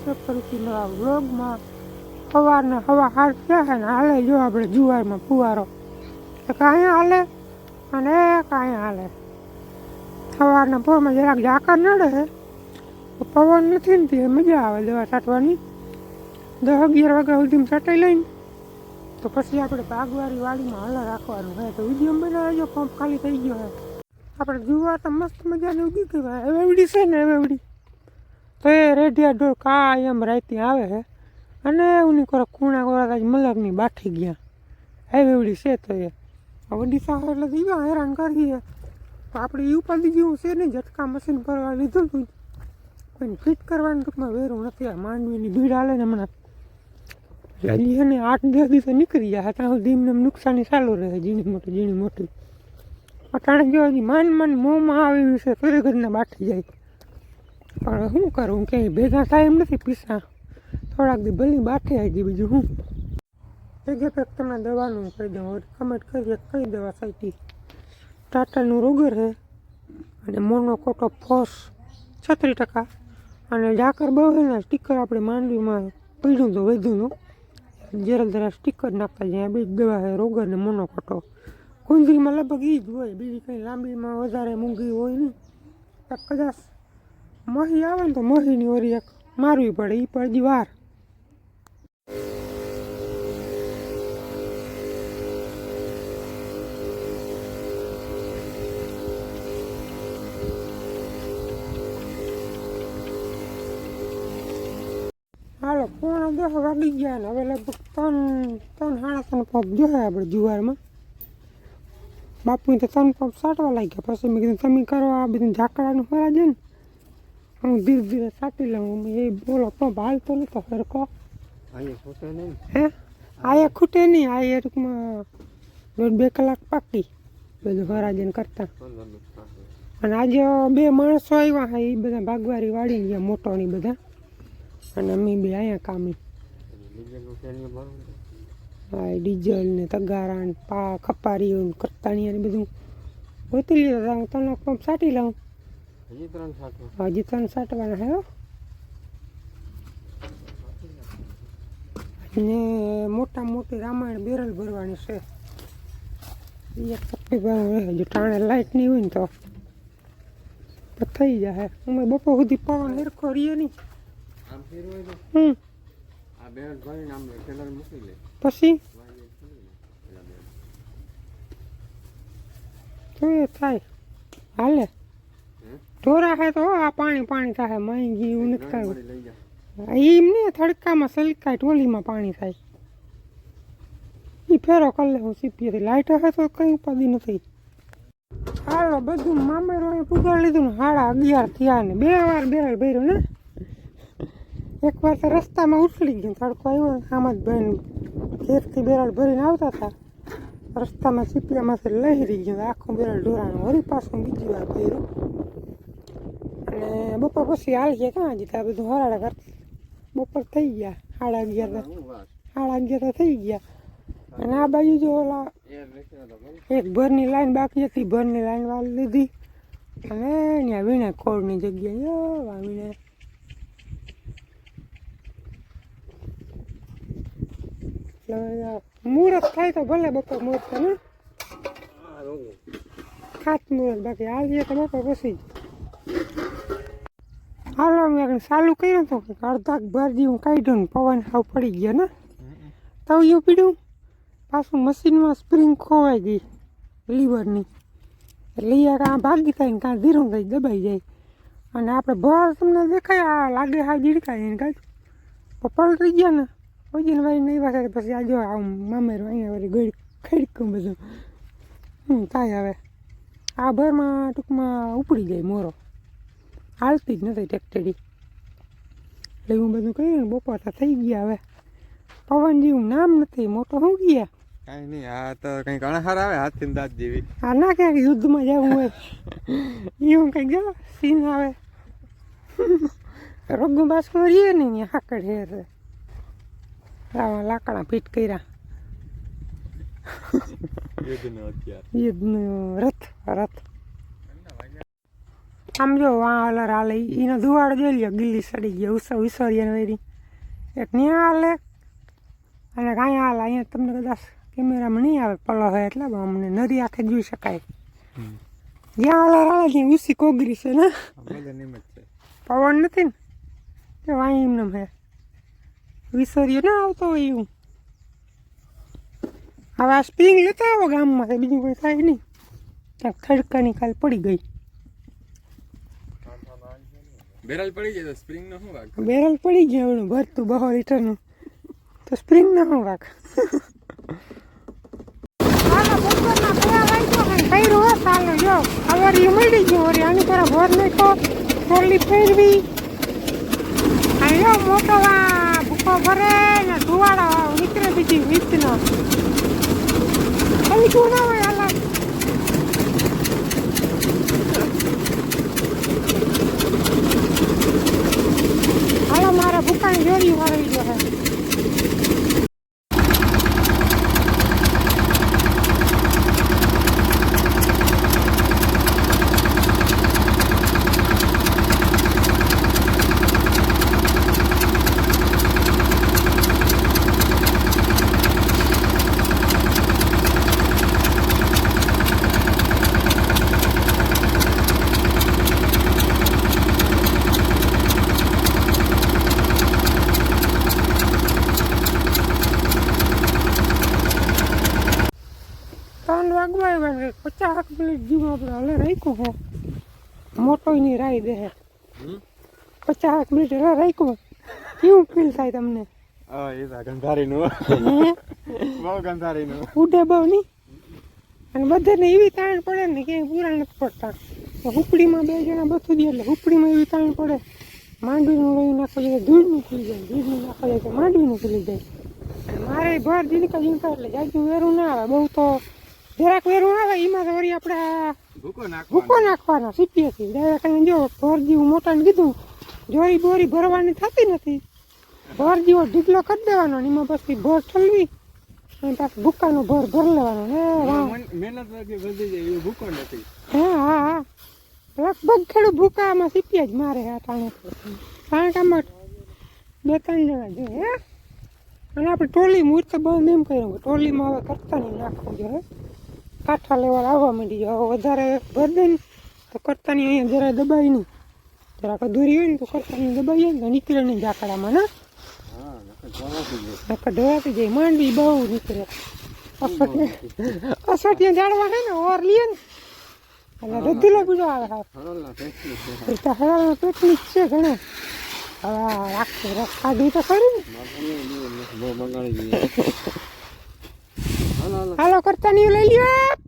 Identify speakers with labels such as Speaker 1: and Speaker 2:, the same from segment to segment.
Speaker 1: છે ફરીથી નવા વ્લોગમાં સવારને હવા હાથ છે ને હાલે જો આપણે જુવારમાં ફુવારો એક અહીંયા હાલે અને એક અહીંયા હાલે સવારના પોરમાં જરાક ઝાકર નડે પવન નથી ને તે મજા આવે દવા છાંટવાની દસ અગિયાર વાગ્યા સુધીમાં છાંટાઈ લઈને તો પછી આપણે બાગવારી વાડીમાં હલા રાખવાનું હોય તો વીડિયો બનાવજો પંપ ખાલી થઈ ગયો હોય આપણે જુવાર તો મસ્ત મજાની ઉગી ગઈ હવે એવડી છે ને એવડી તો એ રેઢિયા ઢોર કાયમ રાતી આવે છે અને એની કરો ખૂણા કોરા મલકની બાઠી ગયા. એવડી છે તો એ. વડી સાહેબ એટલે દીવા હેરાન કરીએ તો આપણે એ ઉપાધિ જેવું છે નહીં ઝટકા મશીન ભરવા લીધું હતું કોઈને ફિટ કરવાનું ટૂંકમાં વેરું નથી. આ માંડવીની ભીડ હાલે ને હમણાં. હજી છે આઠ દસ દિવસે નીકળી જાય ત્યાં ધીમને નુકસાની ચાલુ રહે, ઝીણી મોટી ઝીણી મોટી. અટાણે જો હજી માન માન મોંમાં આવી છે ફરી ઘરના બાઠી જાય. પણ શું કરું? ક્યાંય ભેગા થાય એમ નથી પીસા. થોડાક દી ભલી બાઠી આવી ગઈ બીજું હું એક એક તમને દવાનું કહી દઉં. હવે કમેન્ટ કરીએ કઈ દવા સાઈટી ટાટાનું રોગર છે અને મોનોકોટો ફોસ છત્રીસ ટકા. અને ઝાકર બહુ છે ને સ્ટીકર આપણે માંડવીમાં પડ્યું તો વધુનું જરા જરા સ્ટીકર નાખતા જાય બીજ દવા છે, રોગર ને મોનો કોટો. કુંજરીમાં લગભગ એ જ હોય. બીજી કંઈ લાંબીમાં વધારે મૂંઘી હોય નહીં. કદાચ મહી આવે ને તો મહીની ઓરી એક મારવી પડે એ પણ હજી વાર. હાલો, પોણા દસ વાગી ગયા ને, હવે લગભગ ત્રણ ત્રણ સાડા ત્રણ પંપ જોયા આપણે જુવારમાં. બાપુ તો ત્રણ પંપ સાટવા લાગ્યા, પછી મેં કીધું, તમે કરો આ બધું ઝાકડાનું ફરા છે ને હું ધીરે ધીરે સાટી લઉં. એ બોલો પંપ હાલતો નતો સરખો હે? આ એ ખૂટે નહીં. આ એ ટૂંકમાં દોઢ બે કલાક પાકી. બધું હરાજન કરતા. અને આજે બે માણસો આવ્યા હા એ બધા ભાગવારી વાળી ગયા મોટોની બધા. અને અમે બે અહીંયા કામી. હા એ ડીઝલ ને તગારા ને પા ખપારીઓ ને કરતાણીયા ને બધું ગોતી લીધા હું તને પંપ સાટી લઉં.
Speaker 2: હજી ત્રણ સાઠો
Speaker 1: હજી ત્રણ સાટવાના હે હો. ને મોટા મોટી રામાયણ બેરલ ભરવાની છે. એક તકલીફ આવે જો ટાણે લાઇટ નહીં હોય ને તો. થઈ જાય અમે બપોર સુધી પવન હેરખો રહીએ નહીં. હમ. પછી?
Speaker 2: વાંજે ખોલી લે. પેલા બેડ
Speaker 1: તો એ થાય. હાલે. ઢોરા હે તો આ પાણી પાણી થાય માંગી એવું નથી થાય એમ નહીં તડકામાં સલકાય ટોલીમાં પાણી થાય. એ ફેરો કરી લે હું સીપીએથી લાઇટ હશે તો કંઈ ઉપાધિ નથી. હાલો બધું મામેરો અહીં પુગાડી લીધું ને હાડા અગિયાર થયા ને. બે વાર બેરલ ભર્યું ને. એક વાર તો રસ્તામાં ઉછળી ગયું તડકો આવ્યો આમાં આમ જ ભાઈ ઘેરથી બેરલ ભરીને આવતા હતા. રસ્તામાં સીપિયામાંથી લહેરી ગયું આખું બેરલ ઢોરાનું. વળી પાછું બીજી વાર ભર્યું. અને બપોર પછી હાલીએ કાં હજી ત્યાં બધું હરાડા કરતા બપોર થઈ ગયા સાડા અગિયાર સાડા અગિયાર તો થઈ ગયા. અને આ બાજુ જો ઓલા એક ભરની લાઈન બાકી હતી ભરની લાઈન વાળી લીધી. અને ત્યાં વીણે કોળની જગ્યાએ યો વા વીણે. એટલે આ મુહૂર્ત થાય તો ભલે બપોર મુહૂર્ત ને. ખાત મુહૂર્ત બાકી. હાલીએ તો બપોર પછી. જ હાલો મેં આગળ ચાલુ કર્યું હતું કે અડધાક ભર હું કાઢ્યો ને પવન સાવ પડી ગયા ને. તવિયું પીડ્યું, પાછું મશીનમાં સ્પ્રિંગ ખોવાઈ ગઈ, લીવરની. એટલે એ કાં ભાગી થાય ને કાં ધીરું થઈ દબાઈ જાય. અને આપણે ભર તમને દેખાય, આ લાગે હા જીડકાય એને કાંઈ. પલટી ગયા ને વજન વાળી નહીં પાસે પછી આ જો આમ મામેરું અહીંયા વળી ગળી ખડકું બધું. થાય હવે. આ ભરમાં ટૂંકમાં ઉપડી જાય મોરો. હાલતી જ નથી ટેક્ટરી એટલે હું બધું કહ્યું ને બપોર થઈ ગયા હવે. પવન જેવું નામ નથી મોટો હું ગયા?
Speaker 2: કાંઈ નહીં આ તો કઈ અણહાર આવે હાથથી દાંત જેવી.
Speaker 1: આ ના ક્યાંક યુદ્ધમાં જવું હોય. એવું કંઈક જો સીન આવે. રોગું બાસમાં રહીએ ને ત્યાં હાકડ આવા લાકડા ફીટ કર્યા.
Speaker 2: યુદ્ધનો
Speaker 1: રથ રથ. આમ જો વાં અલર હાલે એનો ધુવાડો જોઈ લ્યો ગીલી સડી ગયો ઉસો વિસોરિયન વેરી એક નહીં હાલે. અને કાંઈ હાલે અહીંયા તમને કદાચ કેમેરામાં નહીં આવે પલો હોય એટલે અમને નરી આંખે જોઈ શકાય. જ્યાં અલર હાલે ત્યાં ઉસી કોગરી છે ને. પવન નથી ને. તે વાંઈ એમને હે. વિસર્યો ના આવતો હોય એવું. હવે આ સ્પ્રિંગ લેતા આવો ગામમાં બીજું કોઈ થાય નહીં. ત્યાં ખડકાની કાલ પડી ગઈ.
Speaker 2: બેરલ પડી જાય તો સ્પ્રિંગ નો શું વાક?
Speaker 1: બેરલ પડી ગયું એવડું ભરતું બહો લીટરનું. તો સ્પ્રિંગ ના શું વાક? ને મોટો ભૂકો ભરે ને ધુવાડો નીકળે બીજી પૈસું ના હોય હાલા હાલો મારા ભૂકાની જોડી વાળવી ગયો હે ત્રણ ને પચાસ મિનિટ જેવું આપણે હલે રાખ્યું હો. મોટો ની રાઈ દે. હે પચાસ મિનિટ હલે રાખ્યું. કેવું ફીલ થાય તમને?
Speaker 2: આ એ તો ગંધારી નું બહુ ગંધારી
Speaker 1: ઉડે બહુ નહીં. અને બધાને એવી તાણ પડે ને ક્યાંય પૂરા નથી પડતા. હુપડીમાં બે જણા બધું દે એટલે હુપડીમાં એવી તાણ પડે. માંડવીનું લઈ નાખો જાય ધૂળનું ખુલી જાય. ધૂળનું નાખો જાય તો માંડવીનું ખુલી જાય. મારે ભર જીનકા જીનકા એટલે જાજુ વેરું ના આવે. બહુ તો જરાક વેરું આવે એમાં તો વળી આપણે
Speaker 2: ભૂકો નાખો
Speaker 1: ભૂકો નાખવાનો સીપીએથી ડાયરેક્ટ જો ભર જેવું મોટાને કીધું જોરી બોરી ભરવાની થતી નથી. ભર જેવો ઢીકલો કરી દેવાનો ને એમાં પછી ભર ઠલવી અને પાછું ભૂકાનો ભર ભર લેવાનો. હે
Speaker 2: મહેનત વધી જાય એ ભૂકો નથી.
Speaker 1: હા હા હા. લગભગ ખેડૂત ભૂકામાં સીપ્યા જ મારે આ ટાણે. કારણ કે આમાં બે ત્રણ જણા જોઈએ હે. અને આપણે ટોલી મૂર્ત બહુ એમ કર્યું ટોલીમાં હવે કરતા નહીં નાખવું જોઈએ. કાંઠા લેવા આવવા માંડી જાય વધારે ભરી દે ને, તો કરતાની અહીંયા જરા દબાઈ નહીં. જરાક અધૂરી હોય ને, તો કરતાની દબાઈએ ને નીકળે નહીં ઝાકડામાં ના?
Speaker 2: હા નકર જવાથી જાય.
Speaker 1: બહુ નીકળે. અસટિયા ઝાડવા છે ને, ઓર લીએ ને. અને રદ્દીલો બીજો આવે હા તો પેટની જ છે ઘણા. હવે આ રાખે રસ તો ખરી ને.
Speaker 2: હાલો
Speaker 1: કરતા નહીં લઈ લ્યો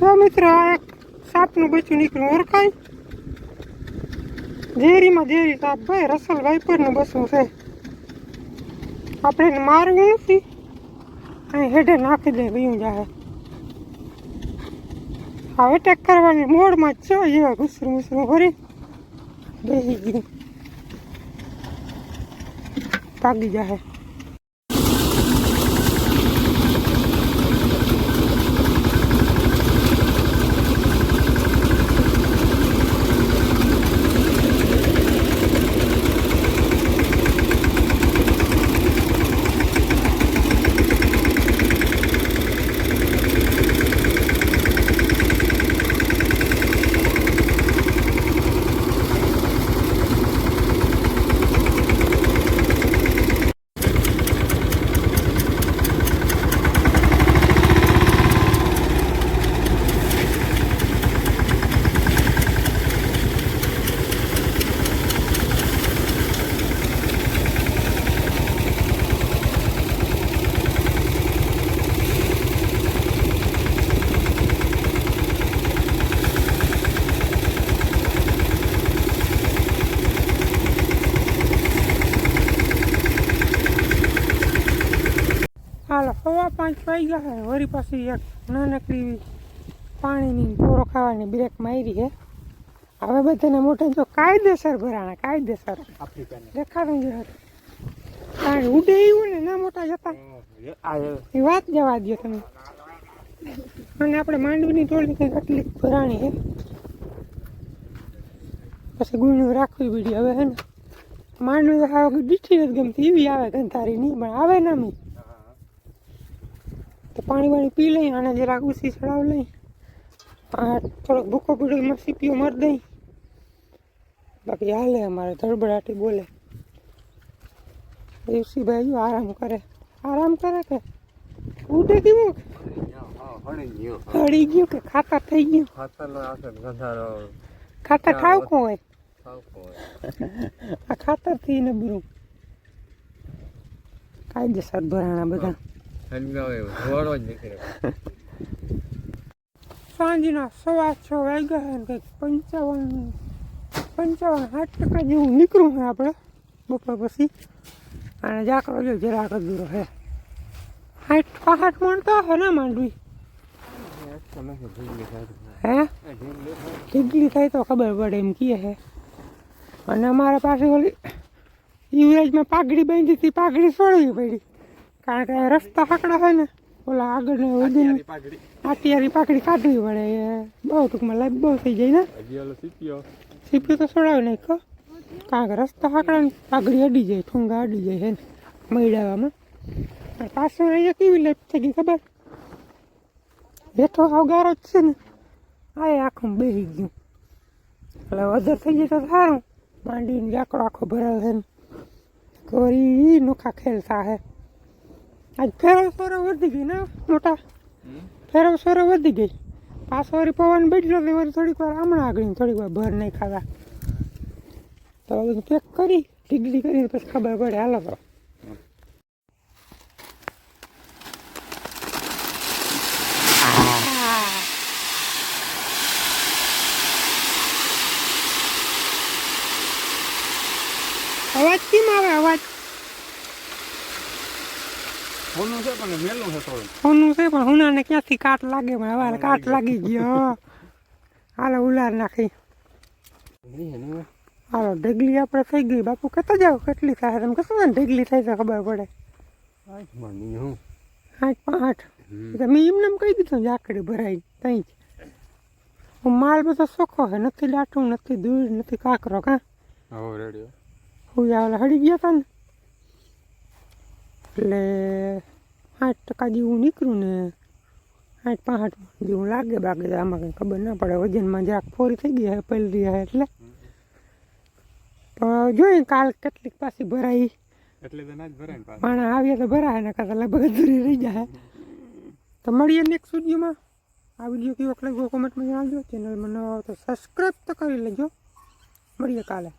Speaker 1: તો મિત્રો આ એક સાપનું બચ્ચું નીકળ્યું ઓળખાય. ઝેરીમાં ઝેરી સાપ ભાઈ, રસલ વાઇપરનું બસવું છે. આપણે મારવું નથી. અહીં હેઠે નાખી દે, વયું જાય હવે એટેક કરવાની મોડમાં જ છે જેવા ઘૂસરું ઘૂસરું ભરી. બેસી ગયું. ભાગી જાય પાંચ ગયા છે વળી પાછી એક નાનકડી પાણીની પોરો ખાવાની બ્રેક મારી છે હવે બધાને મોટા જો કાયદેસર ભરાણા કાયદેસર. દેખાડું જ પાણી ઉડે એવું ને ના મોટા જતા. એ વાત જવા દો તમે. અને આપણે માંડવીની ટોળી કંઈક આટલી ભરાણી છે પછી ગુણું રાખવી પડી હવે હે ને. માંડવી તો દીઠી નથી ગમતી એવી આવે ગંધારી નહીં પણ આવે ના તો પાણી વાણી પી લઈ અને જરાક ઉસી ચડાવ લઈ. થોડોક ભૂકો પીડો સીપીઓ મર દઈ. બાકી હાલે અમારે ધડબડાટી બોલે. દેવસીભાઈ આરામ કરે. આરામ કરે કે? ઉઠે કેવું હળી ગયું કે? ખાતા થઈ ગયું? ખાતા ઠાવકું હોય? આ ખાતરથી ને કાયદેસર ભરાણા બધા. સાંજના સવા છ વાગ્યા કંઈક પંચાવન પંચાવન સાઠ ટકા જેવું નીકળું છે આપણે બપોર પછી. અને જાકરો જો જરાક અધૂરો છે. સાઠ પાસઠ મણ તો હે ના માંડવી? હે? ઢીગલી થાય તો ખબર પડે એમ કહે છે. અને અમારા પાસે ઓલી યુવરાજમાં પાઘડી બાંધી હતી, પાઘડી છોડવી પડી. કારણ કે રસ્તા હાકડા હોય ને ઓલા આગળ વધીને આટિયારી પાકડી કાઢવી પડે બહુ ટૂંકમાં લાઈફ બહુ થઈ જાય ને. સીપી તો છોડાવી નાખો કારણ કે રસ્તા ફાકડા પાઘડી અડી જાય ઠુંગા અડી જાય હે ને મૈડાવામાં. પાછળ અહીંયા કેવી લાઈફ થઈ ગઈ ખબર? હેઠો અવગારો જ છે ને આ આખું બેસી ગયું. એટલે વધારે થઈ જાય તો સારું. માંડીને જાકડો આખો ભરાયો છે ને. કોરી નોખા ખેલતા હે. આજ ફેરો સોરો વધી ગઈ ને મોટા. ફેરો સોરો વધી ગઈ. પાછો વળી પવન બેઠલો એટલે વળી થોડીક વાર હમણાં આગળ થોડીક વાર ભર નહીં ખાવા તો બધું પેક કરી ઢીગલી કરી પછી ખબર પડે હાલો તો અવાજ કેમ આવે અવાજ
Speaker 2: ફોનનું છે પણ મેલું છે થોડું.
Speaker 1: સોનું છે પણ હુનાને ક્યાંથી કાટ લાગે? પણ હવે કાટ લાગી ગયો હાલો ઉલાર નાખી. હાલો ઢગલી આપણે થઈ ગઈ. બાપુ કહેતા જાવ કેટલી થાય. તમે કહેશો ને ઢગલી થાય તો ખબર પડે. આઠ પાંચ આઠ મેં એમને એમ કહી દીધું જાકડી ભરાઈ ત્યાં જ. હું માલ બધો સોખો છે. નથી દાટું નથી દૂર નથી કાકરો કાં?
Speaker 2: હું
Speaker 1: હળી ગયા હતા ને. એટલે આઠ ટકા જેવું નીકળ્યું ને આઠ પાંચ જેવું લાગે બાકી તો આમાં કંઈ ખબર ના પડે. વજનમાં જરાક ફોરી થઈ ગઈ હે પલરી હે એટલે. પણ જોઈએ કાલ કેટલીક પાછી ભરાઈ.
Speaker 2: એટલે તો ના જ ભરાય
Speaker 1: પણ. આવીએ તો ભરાય ને કાં લગભગ અધૂરી રહી જાય. તો મળીએ નેક્સ્ટ વિડીયોમાં આ વીડિયો કેવો લાગ્યો કોમેન્ટમાં જણાવજો. ચેનલમાં નવા હોય તો સબસ્ક્રાઈબ તો કરી લેજો. મળીએ કાલે.